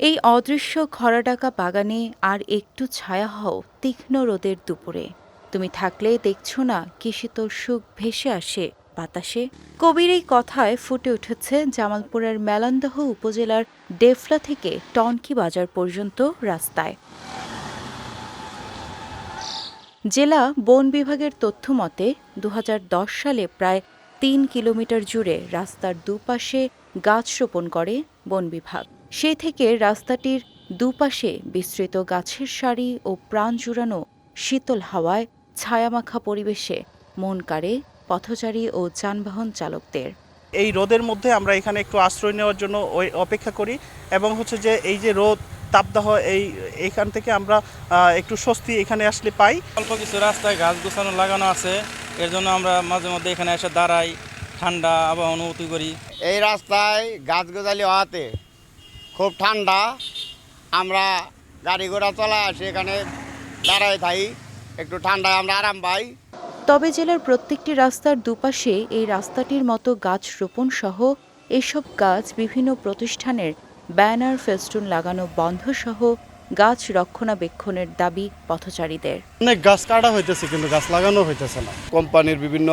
এই অদৃশ্য খরাডাকা বাগানে আর একটু ছায়া হও তীক্ষ্ণ রোদের দুপুরে। তুমি থাকলে দেখছ না কি শীতল সুখ ভেসে আসে বাতাসে। কবির এই কথায় ফুটে উঠেছে জামালপুরের মেলান্দহ উপজেলার ডেফলা থেকে টনকি বাজার পর্যন্ত রাস্তায়। জেলা বন বিভাগের তথ্য মতে দু সালে প্রায় তিন কিলোমিটার জুড়ে রাস্তার দুপাশে গাছ রোপণ করে বন বিভাগ। সেই থেকে রাস্তাটির দুপাশে বিস্তৃত গাছের সারি ও প্রাণ জুড়ানো শীতল হাওয়ায় ছায়ামাখা পরিবেশে মন কাড়ে পথচারী ও যানবাহন চালকদের। এই রোদের মধ্যে আমরা এখানে একটু আশ্রয় নেওয়ার জন্য ওই অপেক্ষা করি এবং হচ্ছে যে এই যে রোদ তাপদাহ এই এইখান থেকে আমরা একটু স্বস্তি এখানে আসলে পাই। অল্প কিছু রাস্তায় গাছ গোছানো লাগানো আছে। এর জন্য আমরা মাঝে মধ্যে এখানে এসে দাঁড়াই ঠান্ডা আবহাওয়া অনুভূতি করি। এই রাস্তায় গাছ গোছালি হওয়াতে খুব ঠান্ডা আমরা গাড়ি ঘোড়া চলা আসি এখানে দাঁড়ায় থাকি একটু ঠান্ডায় আমরা আরাম পাই। তবে জেলার প্রত্যেকটি রাস্তার দুপাশে এই রাস্তাটির মতো গাছ রোপণ সহ এসব গাছ বিভিন্ন প্রতিষ্ঠানের ব্যানার ফেস্টুন লাগানো বন্ধ সহ গাছ রক্ষণাবেক্ষণের দাবি পথচারীদের। অনেক গাছ কাটা হইতেছে কিন্তু গাছ লাগানো হইতেছে না। কোম্পানির বিভিন্ন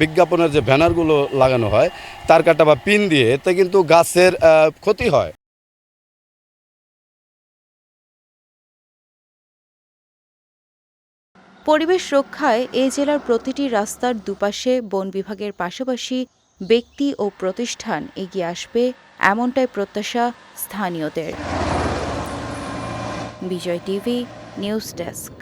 বিজ্ঞাপনের যে ব্যানারগুলো লাগানো হয় তার কাটা বা পিন দিয়ে এতে কিন্তু গাছের ক্ষতি হয়। পরিবেশ রক্ষায় এ জেলার প্রতিটি রাস্তার দুপাশে বন বিভাগের পাশাপাশি ব্যক্তি ও প্রতিষ্ঠান এগিয়ে আসবে এমনটাই প্রত্যাশা স্থানীয়দের। Vijay TV, news desk.